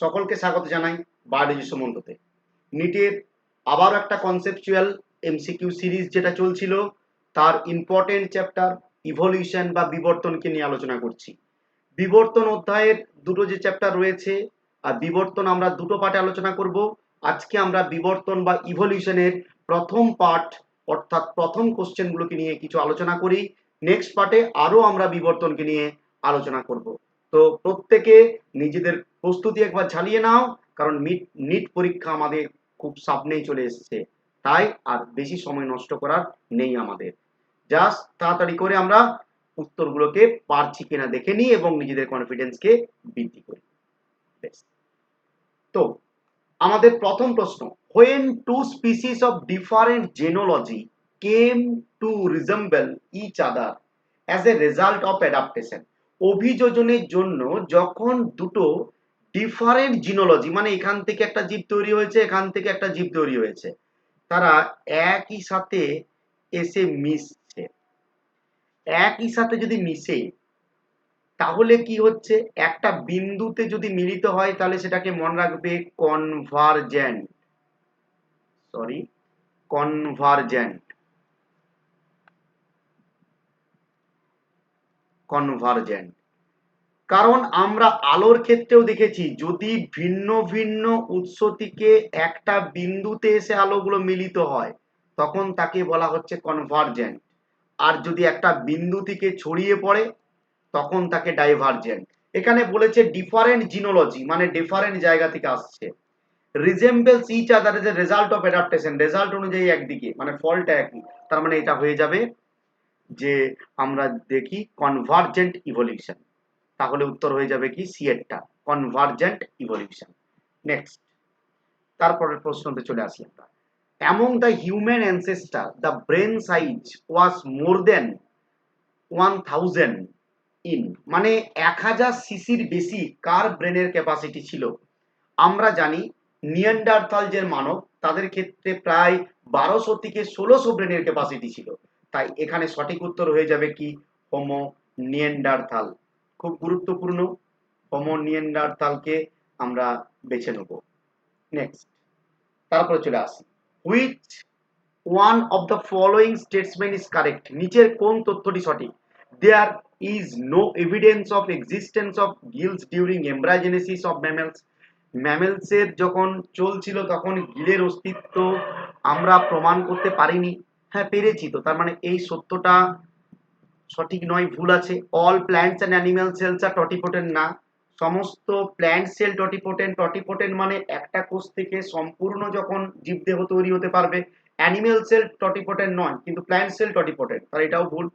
সকলকে স্বাগত জানাই বায়োলজি সম্বন্ধতে নিটের আবার একটা কনসেপচুয়াল এমসিকিউ সিরিজ যেটা চলছিল, তার ইম্পর্টেন্ট চ্যাপ্টার ইভলিউশন বা বিবর্তনকে নিয়ে আলোচনা করছি। বিবর্তন অধ্যায়ের দুটো যে চ্যাপ্টার রয়েছে, আর বিবর্তন আমরা দুটো পার্টে আলোচনা করব। আজকে আমরা বিবর্তন বা ইভলিউশনের প্রথম পার্ট অর্থাৎ প্রথম কোশ্চেনগুলোকে নিয়ে কিছু আলোচনা করি। নেক্সট পার্টে আরও আমরা বিবর্তনকে নিয়ে আলোচনা করব। তো প্রত্যেকে নিজেদের প্রস্তুতি একবার ঝালিয়ে নাও, কারণ মিট নিট পরীক্ষা আমাদের খুব সামনেই চলে এসেছে। তাই আর বেশি সময় নষ্ট করার নেই আমাদের। জাস্ট তাড়াতাড়ি করে আমরা উত্তরগুলোকে পারছি কিনা দেখে নিই এবং নিজেদের কনফিডেন্সকে বৃদ্ধি করি। তো, আমাদের প্রথম প্রশ্ন when two species of different genealogy came to resemble each other as a result of adaptation অভিযোজনের জন্য যখন দুটো ডিফারেন্ট জিনোলজি মানে এখান থেকে একটা জীব তৈরি হয়েছে, এখান থেকে একটা জীব তৈরি হয়েছে। তারা একই সাথে এসে মিশছে। একই সাথে যদি মিশে, তাহলে কি হচ্ছে? একটা বিন্দুতে যদি মিলিত হয়, তাহলে সেটাকে মনে রাখবে কনভারজেন্ট সরি কনভারজেন্ট কনভারজেন্ট কারণ আমরা আলোর ক্ষেত্রেও দেখেছি, যদি ভিন্ন ভিন্ন উৎস থেকে একটা বিন্দুতে এসে আলোগুলো মিলিত হয়, তখন তাকে বলা হচ্ছে কনভারজেন্ট আর যদি একটা বিন্দু থেকে ছড়িয়ে পড়ে, তখন তাকে ডাইভারজেন্ট এখানে বলেছে ডিফারেন্ট জিনোলজি মানে ডিফারেন্ট জায়গা থেকে আসছে। Resembles each other is a result of adaptation result অনুযায়ী একদিকে মানে ফলটা একই। তার মানে এটা হয়ে যাবে যে আমরা দেখি কনভারজেন্ট ইভলিউশন তাহলে উত্তর হয়ে যাবে কি? সি এরটা কনভারজেন্ট ইভলিউশন নেক্সট তারপরের প্রশ্নতে চলে আসি আমরা। Among the human ancestor the brain size was more than one thousand in মানে এক হাজার সিসির বেশি কার ব্রেনের ক্যাপাসিটি ছিল? আমরা জানি নিয়ান্ডারথাল যে মানব, তাদের ক্ষেত্রে প্রায় বারোশো থেকে ষোলোশো ব্রেনের ক্যাপাসিটি ছিল। তাই এখানে সঠিক উত্তর হয়ে যাবে কি? হোমো নিয়েন্ডারথাল খুব গুরুত্বপূর্ণ হোমো নিয়েন্ডারথালকে আমরা বেছে নেব। নেক্সট তারপরে চলে আসি। Which one of the following statements is correct নিচের কোন তথ্যটি সঠিক? There is no evidence of existence of gills during embryogenesis of mammals ম্যামেলসের যখন চলছিল তখন গিলের অস্তিত্ব আমরা প্রমাণ করতে পারিনি। হ্যাঁ পেরেছি তো। তার মানে এই সত্যটা সঠিক নয়, ভুল আছে। All plants and animal cells are totipotent না। সমস্ত প্ল্যান্ট সেল টটিপোটেন্ট টটিপোটেন্ট মানে একটা কোষ থেকে সম্পূর্ণ যখন জীবদেহ তৈরি হতে পারবে অ্যানিমেল সেল টটিপোটেন্ট নয়, কিন্তু প্ল্যান্ট সেল টটিপোটেন্ট তার এটাও ভুল।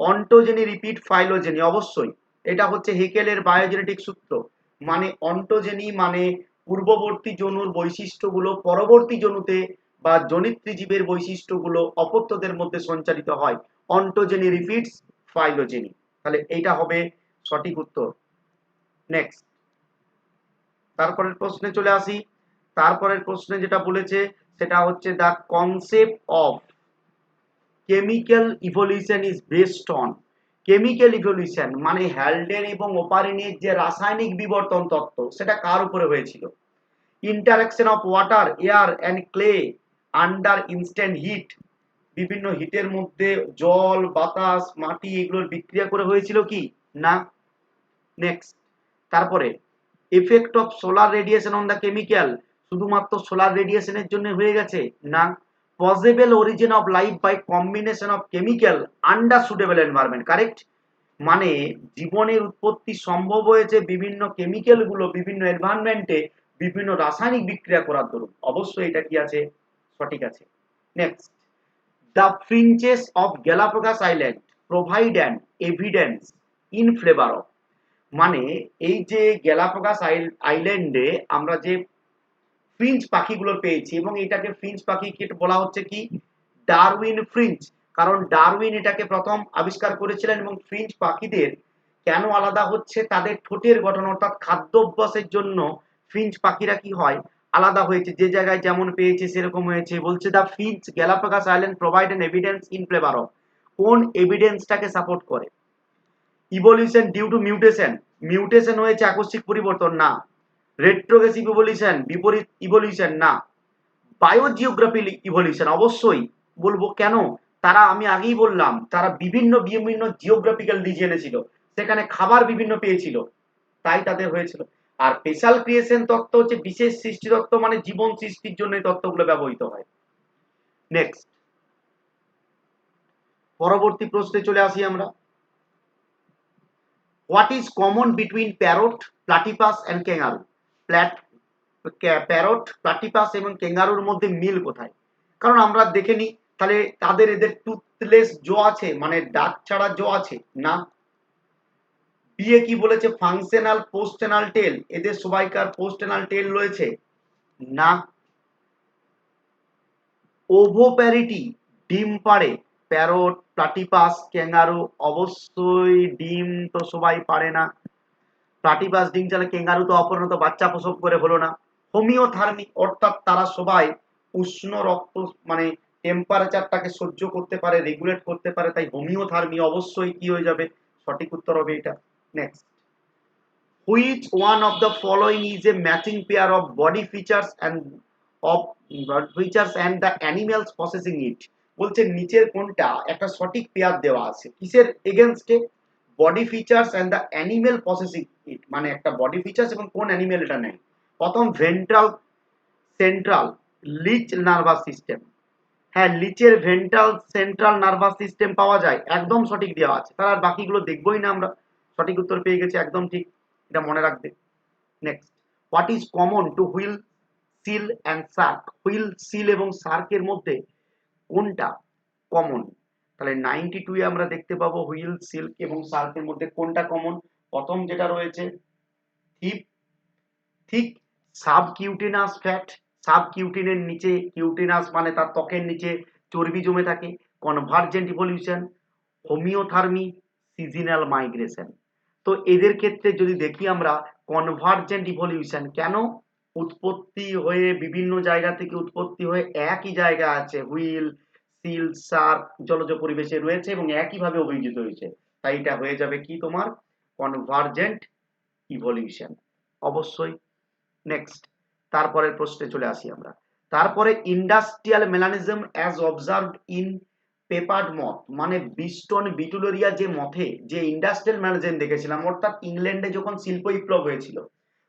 অন্টোজেনি রিপিট ফাইলোজেনি অবশ্যই। এটা হচ্ছে হেকেলের বায়োজেনেটিক সূত্র। মানে অন্টোজেনি মানে পূর্ববর্তী জনুর বৈশিষ্ট্যগুলো পরবর্তী জনুতে বা জনিত্রী জীবের বৈশিষ্ট্যগুলো অপত্যদের মধ্যে সঞ্চারিত হয়। অন্টোজেনি রিপিটস ফাইলোজেনি তাহলে এইটা হবে সঠিক উত্তর। নেক্সট তারপরের প্রশ্নে চলে আসি। তারপরের প্রশ্নে যেটা বলেছে, সেটা হচ্ছে the concept of chemical evolution is based on chemical evolution মানে হ্যালডেন এবং ওপারিনের যে রাসায়নিক বিবর্তন তত্ত্ব, সেটা কার উপরে হয়েছিল? Interaction of water air and clay under instant heat বিভিন্ন হিটের মধ্যে জল, বাতাস, মাটি এগুলোর বিক্রিয়া করে হয়েছিল কি? না। নেক্সট তারপরে effect of solar radiation on the chemical শুধুমাত্র সোলার রেডিয়েশনের জন্য হয়ে গেছে? না। Possible origin of life by combination of chemical under suitable environment correct মানে জীবনের উৎপত্তি সম্ভব হয়েছে বিভিন্ন কেমিক্যালগুলো বিভিন্ন এনভায়রনমেন্টে বিভিন্ন রাসায়নিক বিক্রিয়া করার দরুন। অবশ্যই এটা কি আছে? সঠিক আছে। Next the finches of Galapagos island provide an evidence in flavour of মানে এই যে গ্যালাপোগাস আইল্যান্ডে আমরা যে ফ্রিঞ্চ পাখিগুলো পেয়েছি এবং এটাকে ফ্রিঞ্চ পাখিকে বলা হচ্ছে কি? ডারউইন ফ্রিঞ্চ কারণ ডারউইন এটাকে প্রথম আবিষ্কার করেছিলেন এবং ফ্রিঞ্চ পাখিদের কেন আলাদা হচ্ছে? তাদের ঠোঁটের গঠন অর্থাৎ খাদ্যাভ্যাসের জন্য ফ্রিঞ্চ পাখিরা কি হয়? আলাদা হয়েছে, যে জায়গায় যেমন পেয়েছে, সেরকম হয়েছে। বলছে the finch, Galapagos island provide an evidence in flavour of কোন এভিডেন্সটাকে সাপোর্ট করে? Evolution due to mutation. Mutation হয়েছে আকস্মিক পরিবর্তন, না। রেট্রোগ্রেসিভ ইভলিউশন, বিপরীত ইভলিউশন, না। বায়োজিওগ্রাফি ইভলিউশন, অবশ্যই। বলব কেন? তারা, আমি আগেই বললাম, তারা বিভিন্ন বিভিন্ন জিওগ্রাফিক্যাল রিজিয়নে ছিল। সেখানে খাবার বিভিন্ন পেয়েছিল। তাই তাদের হয়েছিল। আর স্পেশাল ক্রিয়েশন তত্ত্ব হচ্ছে বিশেষ সৃষ্টি তত্ত্ব মানে জীবন সৃষ্টির জন্য এই তত্ত্বগুলো ব্যবহৃত হয়। নেক্সট পরবর্তী প্রশ্নে চলে আসি আমরা। What is common between parrot platypus and kangaroo plat parrot platypus এবং ক্যাঙ্গারুর মধ্যে মিল কোথায়? কারণ আমরা দেখে নিই, তাহলে তাদের এদের টুথলেস জো আছে মানে দাঁত ছাড়া জো আছে, না? কি বলেছে? ফাংশনাল পোস্টেনাল টেল এদের সবাইকার পোস্টেনাল টেল রয়েছে। না। ওভোপ্যারিটি ডিম পাড়ে। প্যারট প্লাটিপাস ক্যাঙ্গারু, অবশ্যই ডিম তো সবাই পারে না। প্লাটিপাস ডিম ক্যাঙ্গারু তো অপরিণত, বাচ্চা প্রসব করে হলো না। হোমিওথার্মি অর্থাৎ তারা সবাই উষ্ণ রক্ত মানে টেম্পারেচারটাকে সহ্য করতে পারে রেগুলেট করতে পারে, তাই হোমিওথার্মি অবশ্যই কি হয়ে যাবে? সঠিক উত্তর হবে এটা। Next which one of the following is a matching pair of body features and of features and the animals processing it বলছে, নিচের কোনটা? একটা সঠিক পেয়ার দেওয়া আছে। কিসের? Against body features and the animal processing it মানে একটা বডি ফিচার্স এবং কোন অ্যানিমেল এটা নেয় প্রথম ventral central leech nervous system হ্যাঁ লিচের ভেন্ট্রাল সেন্ট্রাল নার্ভাস সিস্টেম পাওয়া যায়। একদম সঠিক দেওয়া আছে। তার আর বাকিগুলো দেখবোই না আমরা। সঠিক উত্তর পেয়ে গেছে, একদম ঠিক, এটা মনে রাখবে। Next what is common to whale seal and shark whale seal এবং সার্কের মধ্যে কোনটা কমন তাহলে নাইনটি টুয়ে আমরা দেখতে পাবো হুইল সিল্ক এবং সার্কের মধ্যে কোনটা কমন প্রথম যেটা রয়েছে থিপ ঠিক সাব কিউটিনাস ফ্যাট সাব কিউটিনের নিচে কিউটিনাস মানে তার ত্বকের নিচে চর্বি জমে থাকে convergent evolution homeothermy seasonal migration তো এদের ক্ষেত্রে যদি দেখি আমরা কনভার্জেন্ট ইভলিউশন কেন উৎপত্তি হয়ে বিভিন্ন জায়গা থেকে উৎপত্তি হয়ে একই জায়গা আছে? হুইল, সিল, সার্ক জলজ পরিবেশে রয়েছে এবং একইভাবে অভিযোজিত হয়েছে। তাই এটা হয়ে যাবে কি তোমার? কনভার্জেন্ট ইভলিউশন অবশ্যই। নেক্সট তারপরের প্রশ্নে চলে আসি আমরা। তারপরে industrial melanism as observed in peppered moth মানে বিস্টন বিটুলোরিয়া যে মথে যে ইন্ডাস্ট্রিয়াল ম্যানেজম দেখেছিলাম, অর্থাৎ ইংল্যান্ডে যখন শিল্প বিপ্লব হয়েছিল,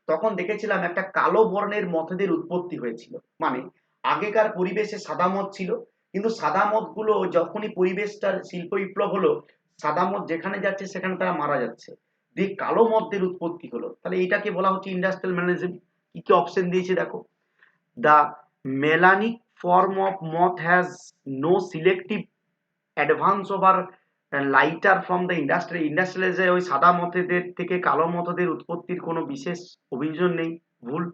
তখন দেখেছিলাম একটা কালো বর্ণের মথেদের উৎপত্তি হয়েছিল। মানে আগেকার পরিবেশে সাদা মদ ছিল, কিন্তু সাদা মদগুলো যখনই পরিবেশটার শিল্প বিপ্লব হলো, সাদা মদ যেখানে যাচ্ছে সেখানে তারা মারা যাচ্ছে। দিয়ে কালো মদদের উৎপত্তি হলো। তাহলে এটাকে বলা হচ্ছে ইন্ডাস্ট্রিয়াল ম্যানেজম কি কি অপশন দিয়েছে দেখো? The melanic form of moth has no selective advance over lighter from the industry ইন্ডাস্ট্রিয়ালাইজে ওই সাদা মথেদের থেকে কালো মতদের উৎপত্তির কোনো বিশেষ অভিযোগ নেই, ভুল।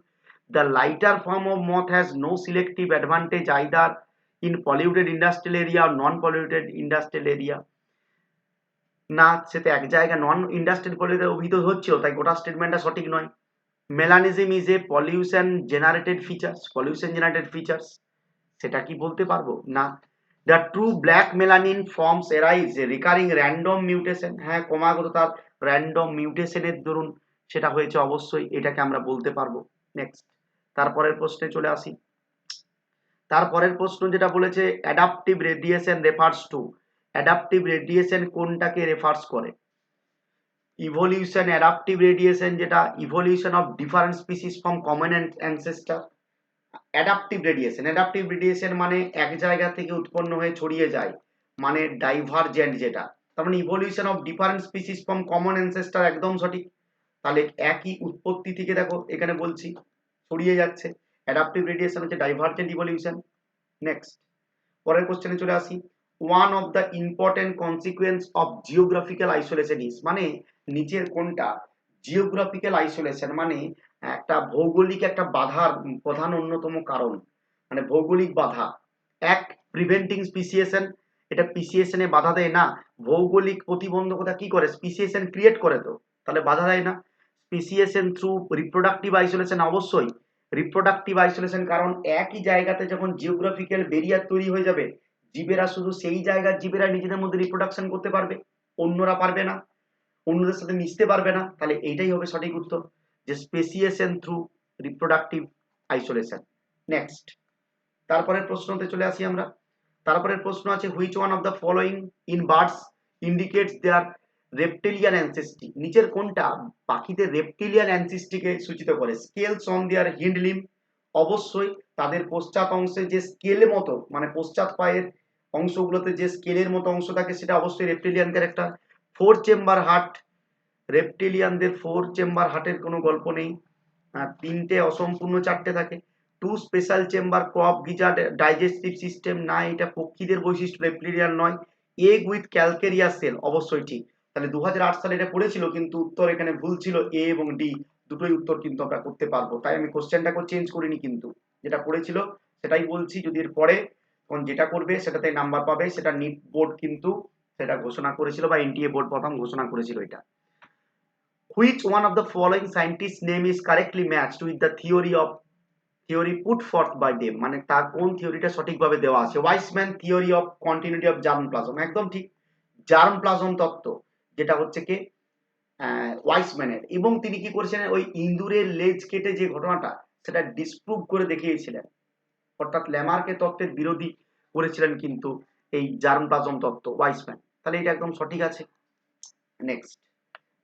The lighter form of moth has no selective advantage either in polluted industrial area non polluted industrial area না সেটা এক জায়গায় নন ইন্ডাস্ট্রিয়াল পলিউটেড অভিযোগ হচ্ছিল তাই গোটা স্টেটমেন্টটা সঠিক নয়। Melanism is a pollution generated features pollution generated features সেটা কি বলতে পারব? না the true black melanin forms arise recurring random mutation হ্যাঁ ক্রমাগত তার র্যান্ডম মিউটেশনের দরুন সেটা হয়েছে অবশ্যই, এটাকে আমরা বলতে পারব। নেক্সট তারপরের প্রশ্নে চলে আসি। তারপরের প্রশ্ন যেটা বলেছে adaptive radiation refers to adaptive radiation কোনটাকে রেফার্স করে? ইভলিউশন অ্যাডাপটিভ রেডিয়েশন যেটা evolution of different species from common ancestor adaptive radiation adaptive radiation মানে এক জায়গা থেকে উৎপন্ন হয়ে ছড়িয়ে যায় মানে ডাইভারজেন্ট যেটা। তার মানে evolution of different species from common ancestor একদম সঠিক। তাহলে একই উৎপত্তি থেকে দেখো, এখানে বলছি, ছড়িয়ে যাচ্ছে। অ্যাডাপটিভ রেডিয়েশন হচ্ছে ডাইভারজেন্ট ইভলিউশন নেক্সট পরের কোশ্চেনে চলে আসি। One of the important consequence of geographical isolation is মানে নিচের কোনটা? জিওগ্রাফিক্যাল আইসোলেশন মানে একটা ভৌগোলিক একটা বাধার প্রধান অন্যতম কারণ মানে ভৌগোলিক বাধা। এক প্রিভেন্টিং স্পিসিয়েশন এটা পিসিএসএন এ বাধা দেয় না। ভৌগোলিক প্রতিবন্ধকতা কি করে? স্পিসিয়েশন ক্রিয়েট করে তো। তাহলে বাধা দেয় না। স্পিসিয়েশন থ্রু রিপ্রোডাক্টিভ আইসোলেশন অবশ্যই। রিপ্রোডাক্টিভ আইসোলেশন কারণ একই জায়গাতে যখন জিওগ্রাফিক্যাল বেরিয়ার তৈরি হয়ে যাবে, জীবেরা শুধু সেই জায়গার জীবেরা নিজেদের মধ্যে রিপ্রোডাকশন করতে পারবে। অন্যরা পারবে না। অন্যদের সাথে মিশতে পারবে না। তাহলে এইটাই হবে সঠিক উত্তর। যে speciation through reproductive isolation next তারপরের প্রশ্নতে চলে আসি আমরা। তারপরের প্রশ্ন আছে which one of the following in birds indicates their reptilian ancestry নিচের কোনটা? পাখিদের রেপটেলিয়ান অ্যানসেস্ট্রিকে সূচিত করে। Scales on their hind limb অবশ্যই তাদের পশ্চাৎ অংশে যে স্কেলের মতো মানে পশ্চাৎ পায়ের অংশগুলোতে যে স্কেলের মতো অংশ থাকে, সেটা অবশ্যই reptilian character four chamber heart রেপটেলিয়ানদের four chamber হার্টের কোনো গল্প নেই। তিনটে অসম্পূর্ণ চারটে থাকে। টু স্পেশাল চেম্বার ক্রপ গিজার ডাইজেস্টিভ সিস্টেম না, এটা পক্ষীদের বৈশিষ্ট্য রেপটেলিয়ান নয়। এগ উইথ ক্যালকেরিয়া সেল অবশ্যই ঠিক। তাহলে দু হাজার আট সালে এটা পড়েছিল, কিন্তু উত্তর এখানে ভুল ছিল এ এবং ডি দুটোই উত্তর কিন্তু আমরা করতে পারব। তাই আমি কোশ্চেনটাকে চেঞ্জ করিনি কিন্তু। যেটা পড়েছিল, সেটাই বলছি, যদি এর পরে তখন যেটা করবে সেটাতে নাম্বার পাবে, সেটা নিট বোর্ড কিন্তু সেটা ঘোষণা করেছিল বা এনটিএ বোর্ড প্রথম ঘোষণা করেছিল এটা। Which one of the following scientist name is correctly matched with the theory of theory put forth by them মানে তার কোন থিওরিটা সঠিকভাবে দেওয়া আছে? Weismann theory of continuity of germ plasm একদম ঠিক। জার্ম প্লাজম তত্ত্ব, যেটা হচ্ছে কি? ওয়াইসম্যানের এবং তিনি কি করেছিলেন ওই ইন্দুরের লেজ কেটে যে ঘটনাটা, সেটা ডিসপ্রুভ করে দেখিয়েছিলেন। অর্থাৎ ল্যামার্কে তত্ত্বের বিরোধী করেছিলেন কিন্তু এই জার্ম প্লাজম তত্ত্ব ওয়াইসম্যান তাহলে এটা একদম সঠিক আছে। নেক্সট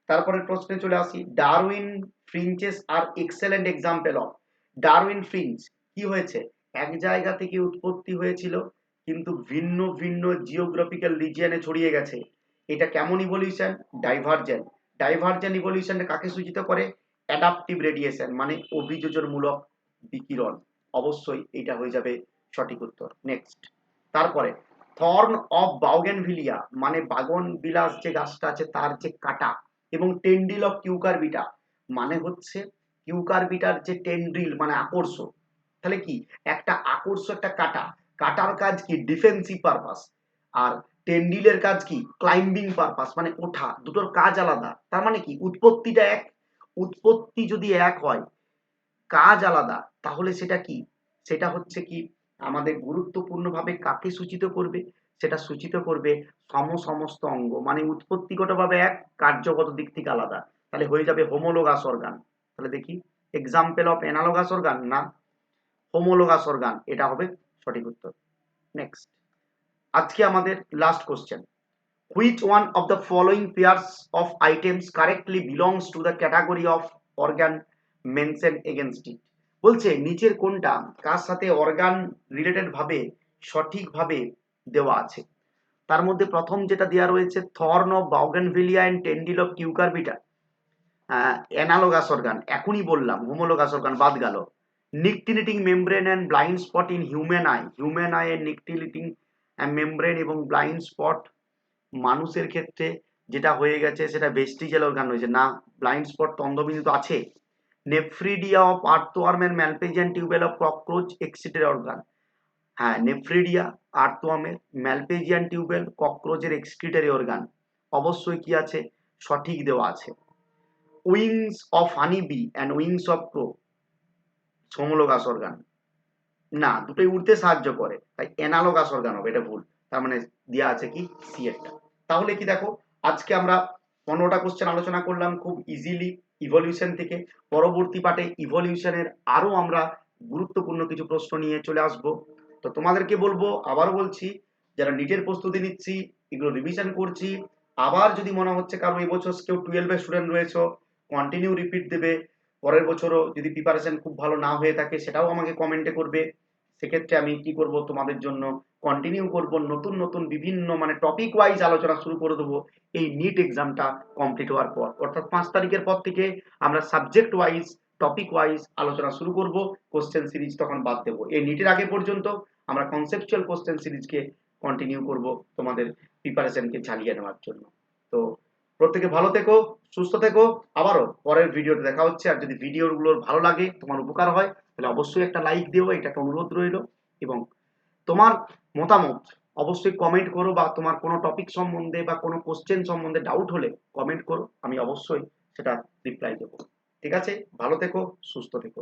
তারপরের প্রশ্নে চলে আসি, Darwin finches are excellent example of. Darwin finch, কি হয়েছে? এক জায়গা থেকে উৎপত্তি হয়েছিল, কিন্তু ভিন্ন ভিন্ন জিওগ্রাফিক্যাল রিজিয়নে ছড়িয়ে গেছে। এটা কেমন ইভলিউশন ডাইভার্জেন্ট ডাইভার্জেন্ট ইভলিউশন কাকে সূচিত করে? অ্যাডাপটিভ রেডিয়েশন মানে অভিযোজনমূলক বিকিরণ। অবশ্যই এটা হয়ে যাবে সঠিক উত্তর। নেক্সট তারপরে থর্ন অফ বাউগেনভিলিয়া মানে বাগন বিলাস যে গাছটা আছে, তার যে কাটা এবং টেন্ডিল অফ কিউকারবিটা মানে হচ্ছে কিউকারবিটার যে টেন্ড্রিল মানে আকর্ষ তাহলে কি? একটা আকর্ষ একটা কাটা। কাটার কাজ কি? ডিফেন্সিভ পারপাস আর টেন্ডিলের কাজ কি? ক্লাইম্বিং পারপাস মানে ওঠা। দুটোর কাজ আলাদা। তার মানে কি? উৎপত্তিটা এক। উৎপত্তি যদি এক হয়, কাজ আলাদা, তাহলে সেটা কি? সেটা হচ্ছে কি? আমাদের গুরুত্বপূর্ণভাবে কাকে সূচিত করবে? সেটা সূচিত করবে সম সমস্ত অঙ্গ। মানে উৎপত্তিগতভাবে এক, কার্যগত দিক থেকে আলাদা। তাহলে হয়ে যাবে হোমোলোগাস অর্গান তাহলে দেখি এক্সাম্পল অফ অ্যানালোগাস অর্গান না হোমোলোগাস অর্গান এটা হবে সঠিক উত্তর। নেক্সট আজকে আমাদের last question which one of the following pairs of items correctly belongs to the category of organ mention against it বলছে, নিচের কোনটা, কার সাথে অর্গান রিলেটেড ভাবে, সঠিকভাবে দেওয়া আছে। তার মধ্যে প্রথম যেটা দেওয়া রয়েছে, thorn of bougainvillea and tendril of cucurbita. Analogous organ, এখনই বললাম, হোমোলোগাস অর্গান বাদ গেল। Nictitating membrane and blind spot in human eye human eye এর নিকটিলিটিং মেমব্রেন এবং ব্লাইন্ড স্পট মানুষের ক্ষেত্রে যেটা হয়ে গেছে, সেটা ভেস্টিজেল অর্গান হয়েছে না ব্লাইন্ড স্পট তন্দ্রবিন্দু তো আছে। Nephridia of earthworm and Malpighian tubule of cockroach এক্সিটের organ হ্যাঁ নেফ্রিডিয়া আর্থওয়ার্মের ম্যালপেজিয়ান টিউবেল ককরোচের এক্সক্রিটারি অর্গান অবশ্যই কি আছে? সঠিক দেওয়া আছে। Wings of honey bee and wings of crow homologous organ না, দুটোই উঠতে সাহায্য করে, তাই অ্যানালোগাস অর্গান হবে, এটা ভুল। তার মানে দেওয়া আছে কি? সি এরটা তাহলে কি দেখো, আজকে আমরা পনেরোটা কোশ্চেন আলোচনা করলাম খুব ইজিলি ইভলিউশন থেকে। পরবর্তী পার্টে ইভলিউশনের আরও আমরা গুরুত্বপূর্ণ কিছু প্রশ্ন নিয়ে চলে আসব। তো তোমাদেরকে বলব আবার বলছি, যারা নিটের প্রস্তুতি নিচ্ছি, এগুলো রিভিশন করছি, আবার যদি মনে হচ্ছে কারও এবছর কেউ টুয়েলভের স্টুডেন্ট রয়েছে কন্টিনিউ রিপিট দেবে, পরের বছরও যদি প্রিপারেশন খুব ভালো না হয়ে থাকে, সেটাও আমাকে কমেন্টে করবে, সেক্ষেত্রে আমি কি করব তোমাদের জন্য কন্টিনিউ করব, নতুন নতুন বিভিন্ন মানে টপিক ওয়াইজ আলোচনা শুরু করে দেবো, এই নিট এক্সামটা কমপ্লিট হওয়ার পর। অর্থাৎ পাঁচ তারিখের পর থেকে আমরা সাবজেক্ট ওয়াইজ টপিক ওয়াইজ আলোচনা শুরু করব কোশ্চেন সিরিজ তখন বাদ দেবো। এই নিটের আগে পর্যন্ত আমরা কনসেপচুয়াল কোশ্চেন সিরিজকে কন্টিনিউ করব তোমাদের প্রিপারেশনকে চালিয়ে নেওয়ার জন্য। তো প্রত্যেকে ভালো থেকো, সুস্থ থেকো, আবারও পরের ভিডিওতে দেখা হচ্ছে। আর যদি ভিডিওগুলোর ভালো লাগে, তোমার উপকার হয়, তাহলে অবশ্যই একটা লাইক দিও, এটা একটা অনুরোধ রইল। এবং তোমার মতামত অবশ্যই কমেন্ট করো বা তোমার কোনো টপিক সম্বন্ধে বা কোনো কোশ্চেন সম্বন্ধে ডাউট হলে কমেন্ট করো, আমি অবশ্যই সেটা রিপ্লাই দেবো। ঠিক আছে? ভালো থেকো সুস্থ থেকো।